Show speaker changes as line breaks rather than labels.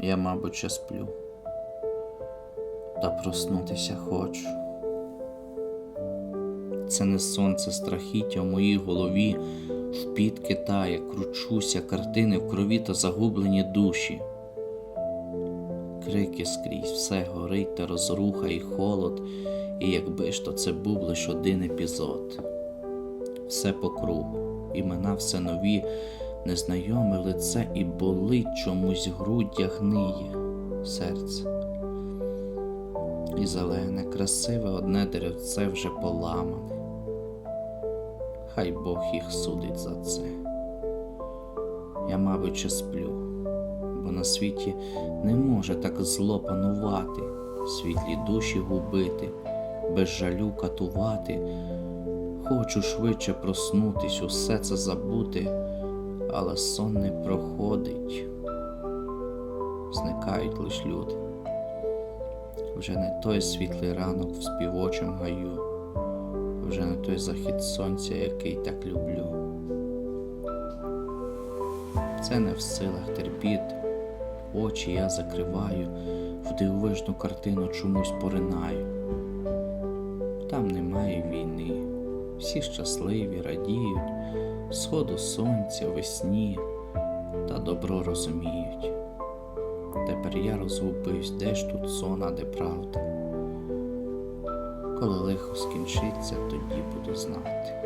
Я, мабуть, ще сплю. Та проснутися хочу. Це не сонце страхіття в моїй голові, в під китає, кручуся, картини в крові та загублені душі. Крики скрізь, все горить та розруха і холод, і якби ж то це був лиш один епізод. Все по кругу, імена все нові, незнайоме лице і болить чомусь груддя гниє, серце. І зелене, красиве одне деревце вже поламане. Хай Бог їх судить за це. Я, мабуть, ще сплю, бо на світі не може так зло панувати, світлі душі губити, без жалю катувати. Хочу швидше проснутись, усе це забути, але сон не проходить. Зникають лиш люди. Вже не той світлий ранок в співочому гаю, вже не той захід сонця, який так люблю. Це не в силах терпіти, очі я закриваю, в дивовижну картину чомусь поринаю. Там немає війни, всі щасливі, радіють, сходу сонця, весні та добро розуміють. Тепер я розгубився, де ж тут сон, де правда. Коли лихо скінчиться, тоді буду знати.